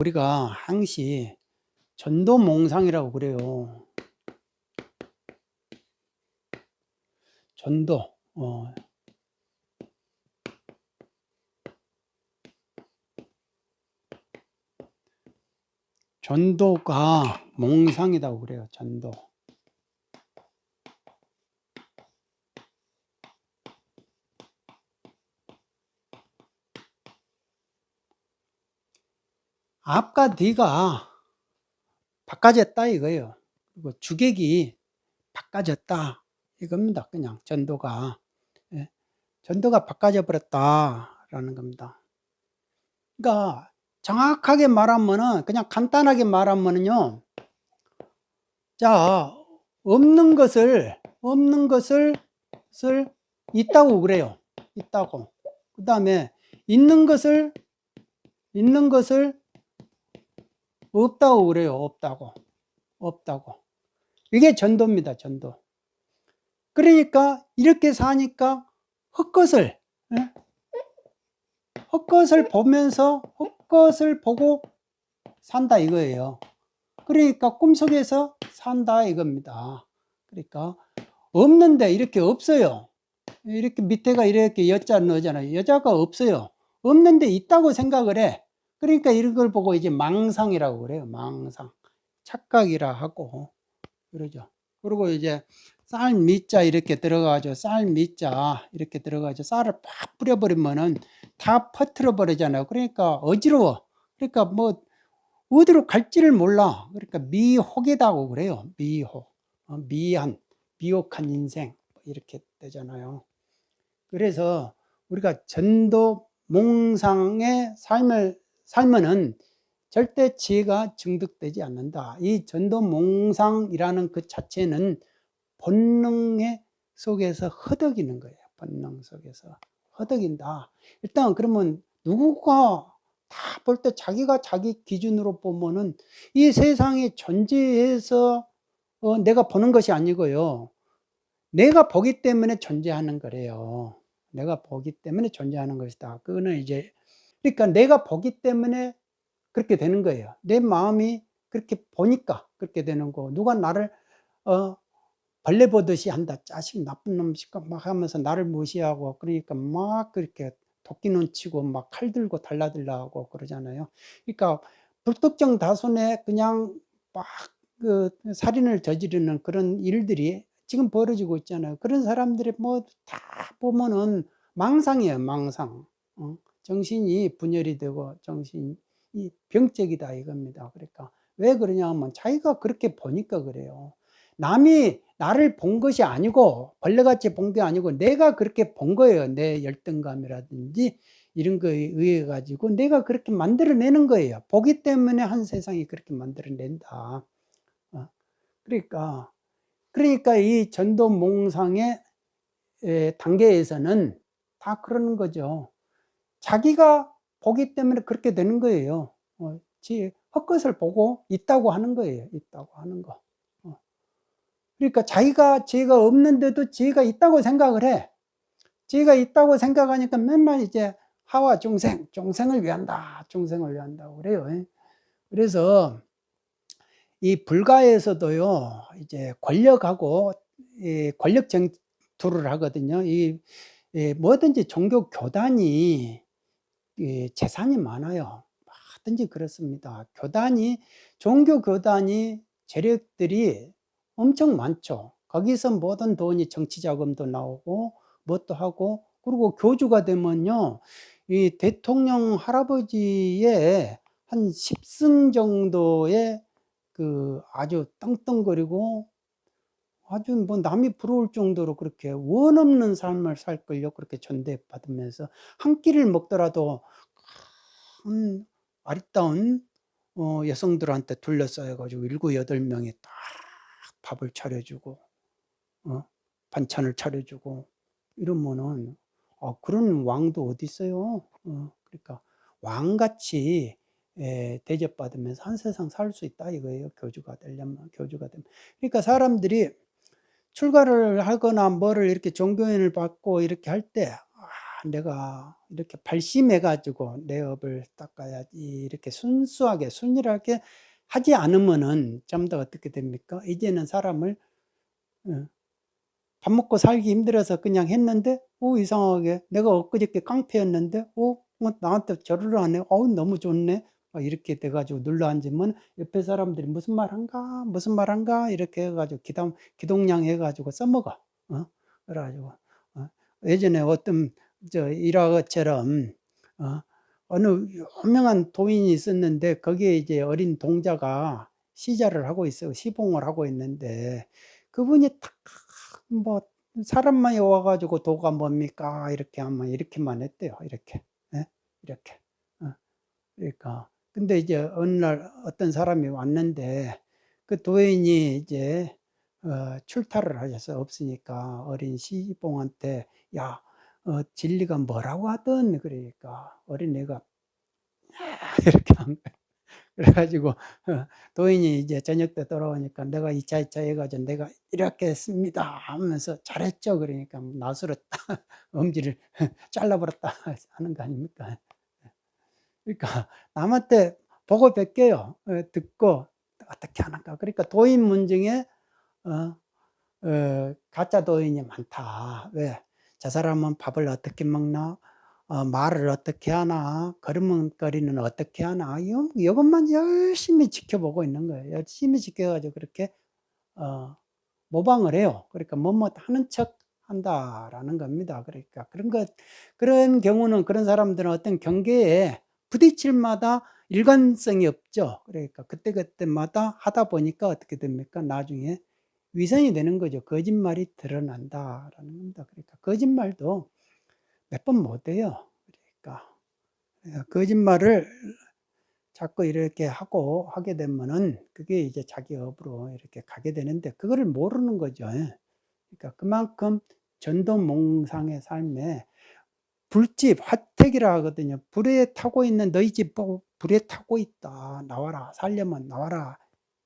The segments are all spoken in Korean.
우리가 항시 전도몽상이라고 그래요. 전도. 어. 전도가 몽상이라고 그래요. 전도. 앞과 뒤가 바꿔졌다 이거예요. 그리고 주객이 바꿔졌다 이겁니다. 그냥 전도가 예. 전도가 바꿔져 버렸다라는 겁니다. 그러니까 정확하게 말하면은 그냥 간단하게 말하면은요. 자 없는 것을 없는 것을 것을 있다고 그래요. 있다고. 그 다음에 있는 것을 있는 것을 없다고 그래요. 없다고. 없다고. 이게 전도입니다. 전도. 그러니까 이렇게 사니까 헛것을 예? 헛것을 보면서 헛것을 보고 산다 이거예요. 그러니까 꿈속에서 산다 이겁니다. 그러니까 없는데 이렇게 없어요. 이렇게 밑에가 이렇게 여자 넣잖아요. 여자가 없어요. 없는데 있다고 생각을 해. 그러니까 이런 걸 보고 이제 망상이라고 그래요. 망상. 착각이라 하고 그러죠. 그리고 이제 쌀 밑자 이렇게 들어가죠. 쌀 밑자 이렇게 들어가죠. 쌀을 팍 뿌려버리면은 다 퍼트려 버리잖아요. 그러니까 어지러워. 그러니까 뭐 어디로 갈지를 몰라. 그러니까 미혹이다고 그래요. 미혹. 어, 미한, 미혹한 인생 이렇게 되잖아요. 그래서 우리가 전도 몽상의 삶을 살면은 절대 지혜가 증득되지 않는다. 이 전도 몽상이라는 그 자체는 본능의 속에서 허덕이는 거예요. 본능 속에서 허덕인다. 일단 그러면 누구가 다 볼 때 자기가 자기 기준으로 보면은 이 세상에 존재해서 어, 내가 보는 것이 아니고요. 내가 보기 때문에 존재하는 거래요. 내가 보기 때문에 존재하는 것이다. 그거는 이제 그러니까 내가 보기 때문에 그렇게 되는 거예요. 내 마음이 그렇게 보니까 그렇게 되는 거. 누가 나를 어 벌레 보듯이 한다. 자식 나쁜 놈식 막 하면서 나를 무시하고 그러니까 막 그렇게 도끼는 치고 막 칼 들고 달라들라고 그러잖아요. 그러니까 불특정 다수의 그냥 막 그 살인을 저지르는 그런 일들이 지금 벌어지고 있잖아요. 그런 사람들이 뭐 다 보면은 망상이에요, 망상. 어? 정신이 분열이 되고 정신이 병적이다 이겁니다. 그러니까 왜 그러냐 하면 자기가 그렇게 보니까 그래요. 남이 나를 본 것이 아니고 벌레같이 본 게 아니고 내가 그렇게 본 거예요. 내 열등감이라든지 이런 거에 의해 가지고 내가 그렇게 만들어내는 거예요. 보기 때문에 한 세상이 그렇게 만들어낸다. 어. 그러니까 그러니까 이 전도 몽상의 단계에서는 다 그러는 거죠. 자기가 보기 때문에 그렇게 되는 거예요. 어, 지 헛것을 보고 있다고 하는 거예요. 있다고 하는 거. 어. 그러니까 자기가 죄가 없는데도 죄가 있다고 생각을 해. 죄가 있다고 생각하니까 맨날 이제 하와 중생, 중생을 위한다, 중생을 위한다 그래요. 그래서 이 불가에서도요, 이제 권력하고 권력 쟁투를 하거든요. 이 뭐든지 종교 교단이 재산이 많아요. 뭐든지 그렇습니다. 교단이 종교 교단이 재력들이 엄청 많죠. 거기서 모든 돈이 정치 자금도 나오고 뭣도 하고 그리고 교주가 되면요. 이 대통령 할아버지의 한 10승 정도의 그 아주 떵떵거리고 아주 뭐 남이 부러울 정도로 그렇게 원 없는 삶을 살 걸요. 그렇게 전대받으면서 한 끼를 먹더라도 큰 아리따운 어 여성들한테 둘러싸여 가지고 7-8 명이 딱 밥을 차려 주고 어 반찬을 차려 주고 이러면은 아 그런 왕도 어디 있어요. 어 그러니까 왕같이 예 대접받으면서 한 세상 살 수 있다 이거예요. 교주가 되려면 교주가 되면. 그러니까 사람들이 출가를 하거나 뭐를 이렇게 종교인을 받고 이렇게 할때 아 내가 이렇게 발심해 가지고 내 업을 닦아야지 이렇게 순수하게 순일하게 하지 않으면은 좀 더 어떻게 됩니까? 이제는 사람을 어, 밥 먹고 살기 힘들어서 그냥 했는데 어 이상하게 내가 엊그저께 깡패였는데 어, 어 나한테 절을 하네. 어우 너무 좋네. 막 이렇게 돼 가지고 눌러 앉으면 옆에 사람들이 무슨 말 한가? 무슨 말 한가? 이렇게 해 가지고 기담 기동량 해 가지고 써먹어. 어? 그래 가지고 어, 예전에 어떤 저 일화처럼 어, 어느 유명한 도인이 있었는데 거기에 이제 어린 동자가 시자를 하고 있어요. 시봉을 하고 있는데 그분이 딱뭐 사람만이 와 가지고 도가 뭡니까? 이렇게 하면 이렇게만 했대요. 이렇게. 예? 이렇게. 어. 그러니까 근데 이제 어느 날 어떤 사람이 왔는데 그 도인이 이제 어 출타를 하셔서 없으니까 어린 시봉한테 "야 어 진리가 뭐라고 하든." 그러니까 어린애가 이렇게 한 거예요. 그래 가지고 어 도인이 이제 저녁 때 돌아오니까 "내가 이차 이차 해 가지고 내가 이렇게 했습니다." 하면서 "잘했죠." 그러니까 낫으로 딱 엄지를 잘라 버렸다 하는 거 아닙니까? 그러니까 남한테 보고 베껴요. 어 듣고 어떻게 하는가. 그러니까 도인 문중에 어 어 가짜 도인이 많다. 왜? 저 사람은 밥을 어떻게 먹나? 어 말을 어떻게 하나? 걸음걸이는 어떻게 하나? 요 요것만 열심히 지켜보고 있는 거예요. 열심히 지켜 가지고 그렇게 어 모방을 해요. 그러니까 뭐뭐 하는 척 한다라는 겁니다. 그러니까 그런 것 그런 경우는 그런 사람들은 어떤 경계에 부딪힐 마다 일관성이 없죠. 그러니까 그때그때마다 하다 보니까 어떻게 됩니까? 나중에 위선이 되는 거죠. 거짓말이 드러난다라는 겁니다. 그러니까 거짓말도 몇 번 못 해요. 그러니까 어 거짓말을 자꾸 이렇게 하고 하게 되면은 그게 이제 자기 업으로 이렇게 가게 되는데 그거를 모르는 거죠. 예. 그러니까 그만큼 전도몽상의 삶에 불집 화택이라 하거든요. "불에 타고 있는 너희 집 보고 불에 타고 있다. 나와라. 살려면 나와라."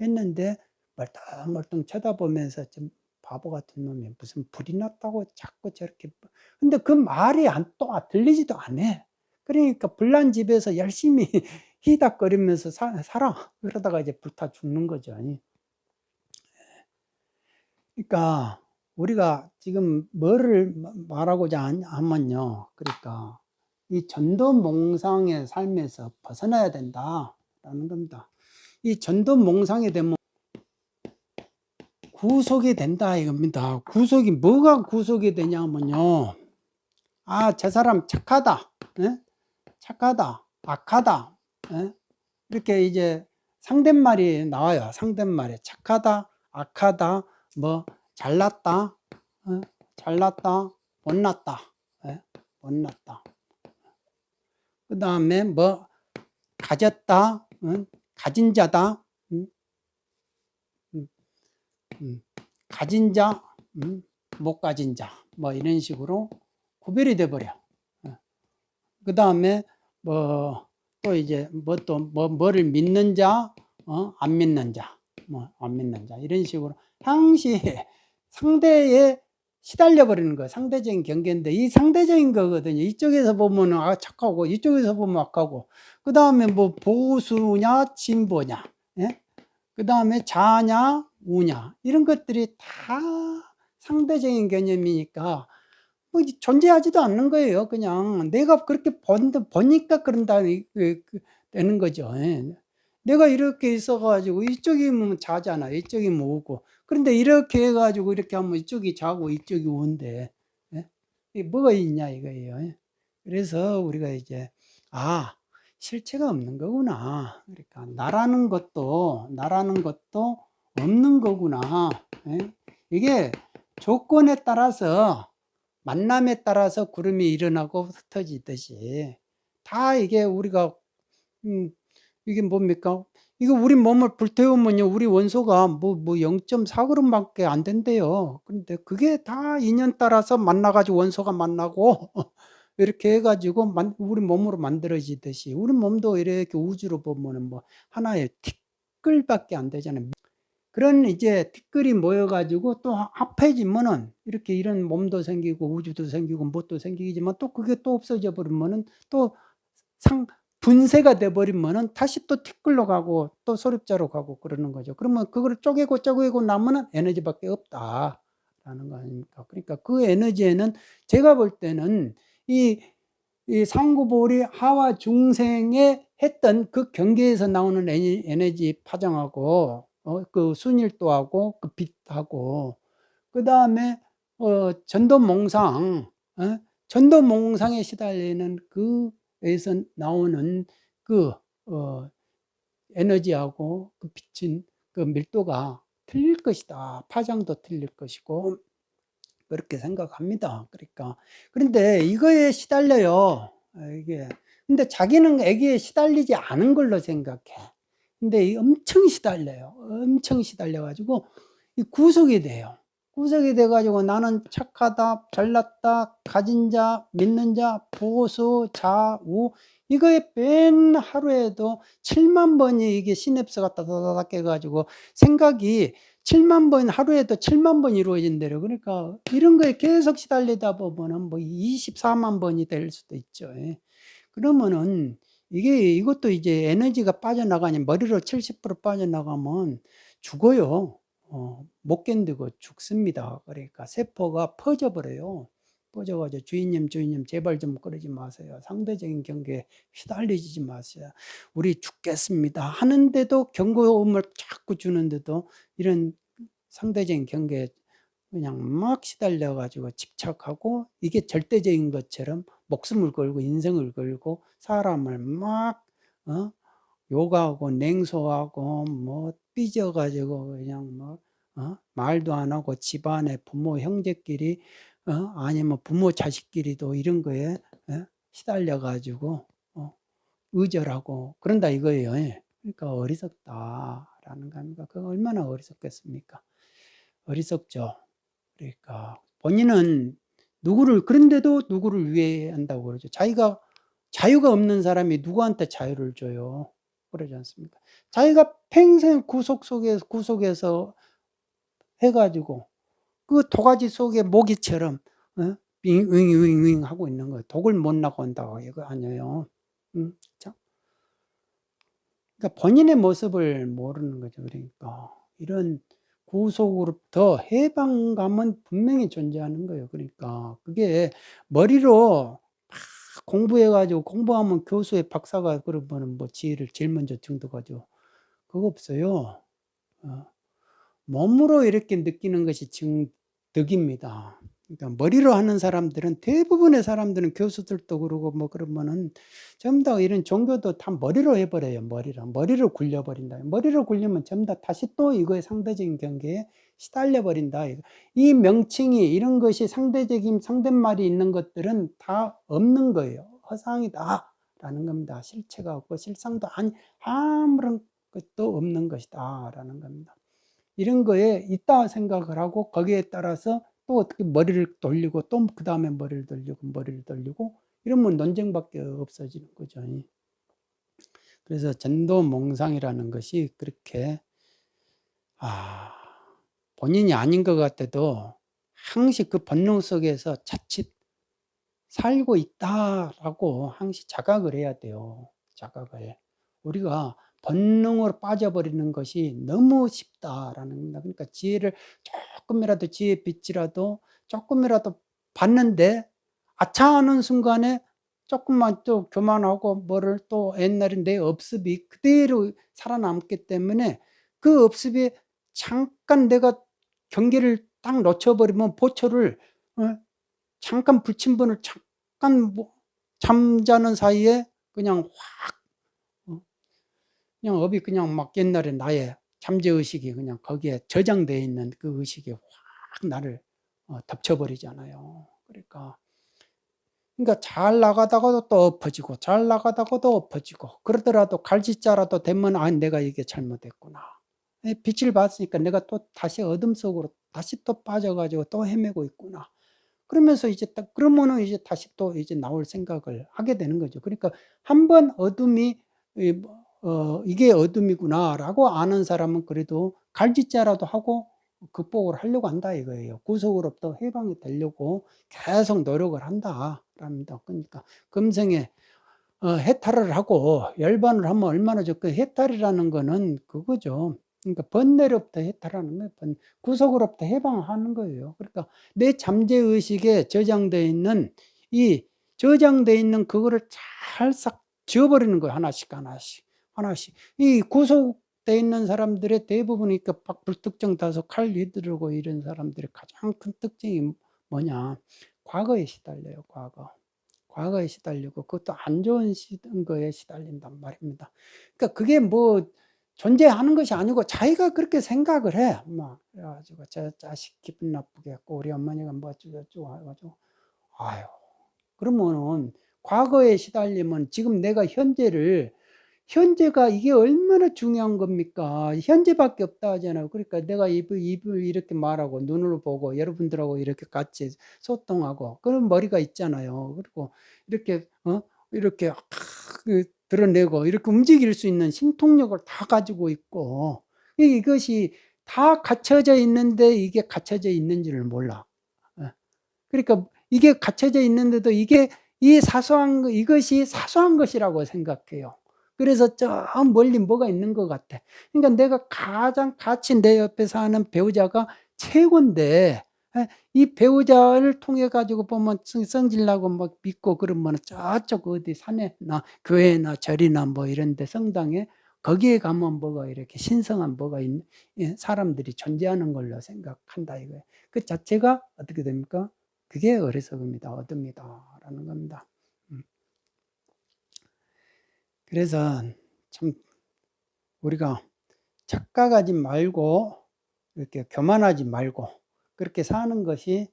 했는데 멀뚱멀뚱 쳐다보면서 좀 바보 같은 놈이 무슨 불이 났다고 자꾸 저렇게 근데 그 말이 안 또 들리지도 않아. 그러니까 불난 집에서 열심히 히닥거리면서 사 살아. 그러다가 이제 불타 죽는 거죠. 예. 그러니까 우리가 지금 뭐를 마 말하고자 한 하면요. 그러니까 이 전도 몽상의 삶에서 벗어나야 된다라는 겁니다. 이 전도 몽상이 되면 구속이 된다 이겁니다. 구속이 뭐가 구속이 되냐면요. '아 저 사람 착하다. 예? 착하다. 악하다.' 예? 이렇게 이제 상댓말이 나와요. 상댓말에 착하다, 악하다, 뭐 잘났다, 어 잘났다, 못났다. 예? 못났다. 그 다음에 뭐 가졌다, 응? 가진 자다. 가진 자, 음, 못 가진 자. 뭐 이런 식으로 구별이 돼 버려. 어. 그다음에 뭐 또 이제 뭐 또 뭐 뭐를 믿는 자, 어 안 믿는 자, 뭐 안 믿는 자 이런 식으로 항시 상대에 시달려 버리는 거예요. 상대적인 경계인데 이 상대적인 거거든요. 이쪽에서 보면은 아 착하고 이쪽에서 보면 악하고 그 다음에 뭐 보수냐 진보냐 예? 그 다음에 자냐 우냐 이런 것들이 다 상대적인 개념이니까 뭐 존재하지도 않는 거예요. 그냥 내가 그렇게 본 보니까 그런다 이그그 되는 거죠. 예. 내가 이렇게 있어 가지고 이쪽이 뭐 자잖아. 이쪽이 뭐 우고. 그런데 이렇게 해 가지고 이렇게 하면 이쪽이 자고 이쪽이 우인데 예? 뭐가 있냐 이거예요. 예. 그래서 우리가 이제 '아 실체가 없는 거구나. 그러니까 나라는 것도 나라는 것도 없는 거구나.' 예. 이게 조건에 따라서 만남에 따라서 구름이 일어나고 흩어지듯이 다 이게 우리가 음 이게 뭡니까? 이거 우리 몸을 불태우면요 우리 원소가 뭐 뭐 0.4 그램밖에 안 된대요. 근데 그게 다 인연 따라서 만나 가지고 원소가 만나고 이렇게 해 가지고 만 우리 몸으로 만들어지듯이 우리 몸도 이렇게 우주로 보면은 뭐 하나의 티끌밖에 안 되잖아요. 그런 이제 티끌이 모여 가지고 또하 합해지면은 이렇게 이런 몸도 생기고 우주도 생기고 뭣도 생기지만 또 그게 또 없어져 버리면은 또 상 분쇄가 돼 버리면은 다시 또 티끌로 가고 또 소립자로 가고 그러는 거죠. 그러면 그거를 쪼개고 쪼개고 나면은 에너지밖에 없다라는 거 아닙니까? 그러니까 그 에너지에는 제가 볼 때는 이 이 상구볼이 하와 중생에 했던 그 경계에서 나오는 에니 에너지 파장하고 어 그 순일도하고 그 빛하고 그 다음에 어 전도몽상 어 전도몽상에 시달리는 그 에서 나오는 그 어 에너지하고 그 빛인 그 밀도가 틀릴 것이다. 파장도 틀릴 것이고 그렇게 생각합니다. 그러니까 그런데 이거에 시달려요. 아 이게. 근데 자기는 애기에 시달리지 않은 걸로 생각해. 근데 이 엄청 시달려요. 엄청 시달려 가지고 이 구속이 돼요. 구속이 돼 가지고 '나는 착하다. 잘났다. 가진 자, 믿는 자, 보수, 좌우' 이거에 맨 하루에도 70,000 번이 이게 시냅스가 따다다닥 깨 가지고 생각이 70,000번 하루에도 70,000번 이루어진대요. 그러니까 이런 거에 계속 시달리다 보면은 뭐 240,000 번이 될 수도 있죠. 예. 그러면은 이게 이것도 이제 에너지가 빠져나가냐 머리로 70% 빠져나가면 죽어요. 어 못 견디고 죽습니다. 그러니까 세포가 퍼져 버려요. 퍼져 가지고 "주인님, 주인님 제발 좀 그러지 마세요. 상대적인 경계에 휘달리지 마세요. 우리 죽겠습니다." 하는데도 경고음을 자꾸 주는데도 이런 상대적인 경계에 그냥 막 시달려 가지고 집착하고 이게 절대적인 것처럼 목숨을 걸고 인생을 걸고 사람을 막 어 욕하고 냉소하고 뭐 삐져 가지고 그냥 뭐 어 말도 안 하고 집안에 부모 형제끼리 어 아니면 부모 자식끼리도 이런 거에 예 시달려 가지고 어 의절하고 그런다 이거예요. 예. 그러니까 어리석다라는 겁니다. 그거 얼마나 어리석겠습니까? 어리석죠. 그러니까 본인은 누구를 그런데도 누구를 위해 한다고 그러죠. 자기가 자유가 없는 사람이 누구한테 자유를 줘요. 그러지 않습니까? 자기가 평생 구속 속에서 구속에서 해 가지고 그 도가지 속에 모기처럼 어 윙윙윙윙 하고 있는 거예요. 독을 못 나간다고 이거 아니에요. 음 참. 그러니까 본인의 모습을 모르는 거죠. 그러니까 이런 구속으로부터 해방감은 분명히 존재하는 거예요. 그러니까 그게 머리로 막 공부해 가지고 공부하면 교수의 박사가 그러면은 뭐 지혜를 제일 먼저 증득하죠. 그거 없어요. 어. 몸으로 이렇게 느끼는 것이 증득입니다. 그러니까 머리로 하는 사람들은 대부분의 사람들은 교수들도 그러고 뭐 그러면은 전부 다 이런 종교도 다 머리로 해 버려요, 머리로. 머리를 굴려 버린다. 머리를 굴리면 전부 다 다시 또 이거의 상대적인 경계에 시달려 버린다. 이 명칭이 이런 것이 상대적인 상대말이 있는 것들은 다 없는 거예요. 허상이다 라는 겁니다. 실체가 없고 실상도 아니 아무런 것도 없는 것이다 라는 겁니다. 이런 거에 있다 생각을 하고 거기에 따라서 또 어떻게 머리를 돌리고 또 그 다음에 머리를 돌리고 머리를 돌리고 이러면 논쟁밖에 없어지는 거죠. 그래서 전도 몽상이라는 것이 그렇게 아 본인이 아닌 것 같아도 항시 그 본능 속에서 자칫 살고 있다라고 항시 자각을 해야 돼요. 자각을. 우리가 본능으로 빠져버리는 것이 너무 쉽다라는 겁니다. 그러니까 지혜를 쪼끔이라도 지혜의 빛이라도 쪼끔이라도 봤는데 아차 하는 순간에 쪼끔만 또 교만하고 뭐를 또 옛날에 내 업습이 그대로 살아남기 때문에 그 업습에 잠깐 내가 경계를 딱 놓쳐 버리면 보초를 어 잠깐 불침번을 잠깐 뭐 잠자는 사이에 그냥 확 그냥 업이 그냥 막 옛날에 나의 잠재 의식이 그냥 거기에 저장되어 있는 그 의식이 확 나를 어 덮쳐 버리잖아요. 그러니까 그러니까 잘 나가다가도 또 엎어지고 잘 나가다가도 엎어지고 그러더라도 갈짓자라도 되면 '아 내가 이게 잘못했구나.' 예 빛을 봤으니까 내가 또 다시 어둠 속으로 다시 또 빠져 가지고 또 헤매고 있구나. 그러면서 이제 딱 그러면은 이제 다시 또 이제 나올 생각을 하게 되는 거죠. 그러니까 한 번 어둠이 이뭐 어 '이게 어둠이구나.'라고 아는 사람은 그래도 갈짓자라도 하고 극복을 하려고 한다 이거예요. 구속으로부터 해방이 되려고 계속 노력을 한다랍니다. 그러니까 금생에 어, 해탈을 하고 열반을 하면 얼마나 좋고 해탈이라는 거는 그거죠. 그러니까 번뇌로부터 해탈하는 거예요. 번, 구속으로부터 해방하는 거예요. 그러니까 내 잠재 의식에 저장되어 있는 이 저장되어 있는 그거를 잘 싹 지워버리는 거예요. 하나씩 하나씩 하나씩. 이 구속되어 있는 사람들의 대부분이 그 불특정 다수 칼 휘두르고 이런 사람들의 가장 큰 특징이 뭐냐? 과거에 시달려요. 과거. 과거에 시달리고 그것도 안 좋은 시- 거에 시달린단 말입니다. 그러니까 그게 뭐 존재하는 것이 아니고 자기가 그렇게 생각을 해. 막 그래가지고 저 자식 기분 나쁘게 했고 우리 어머니가 뭐 어쩌고저쩌고 해가지고 아유 그러면은 과거에 시달리면 지금 내가 현재를 현재가 이게 얼마나 중요한 겁니까? 현재밖에 없다 하잖아요. 그러니까 내가 입을, 입을 이렇게 말하고 눈으로 보고 여러분들하고 이렇게 같이 소통하고 그런 머리가 있잖아요. 그리고 이렇게 어 이렇게 아, 그 드러내고 이렇게 움직일 수 있는 신통력을 다 가지고 있고 이- 이것이 다 갖춰져 있는데 이게 갖춰져 있는지를 몰라. 예. 그러니까 이게 갖춰져 있는데도 이게 이 사소한 거- 이것이 사소한 것이라고 생각해요. 그래서 저 멀리 뭐가 있는 것 같아. 그러니까 내가 가장 같이 내 옆에 사는 배우자가 최고인데 예, 이 배우자를 통해 가지고 보면 성- 성질나고 막 믿고 그러면 저쪽 어디 산에나 교회나 절이나 뭐 이런 데 성당에 거기에 가면 뭐가 이렇게 신성한 뭐가 있는 예, 사람들이 존재하는 걸로 생각한다 이거예요. 그 자체가 어떻게 됩니까? 그게 어리석음이다, 얻음이다라는 겁니다. 음. 그래서 참 우리가 착각하지 말고 이렇게 교만하지 말고 그렇게 사는 것이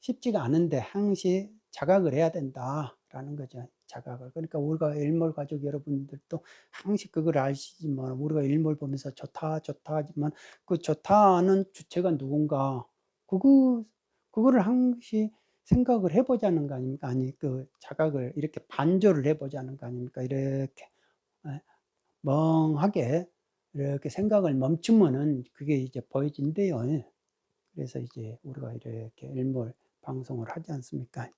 쉽지가 않은데 항시 자각을 해야 된다라는 거죠. 자각을. 그러니까 우리가 일몰 가족 여러분들도 항시 그걸 아시지만 우리가 일몰 보면서 좋다 좋다 하지만 그 좋다는 주체가 누군가 그거 그거를 항시 생각을 해보자는 거 아닙니까? 아니 그 자각을 이렇게 반조를 해보자는 거 아닙니까? 이렇게 예, 멍하게 이렇게 생각을 멈추면은 그게 이제 보여진대요. 그래서 이제 우리가 이렇게 일몰 방송을 하지 않습니까?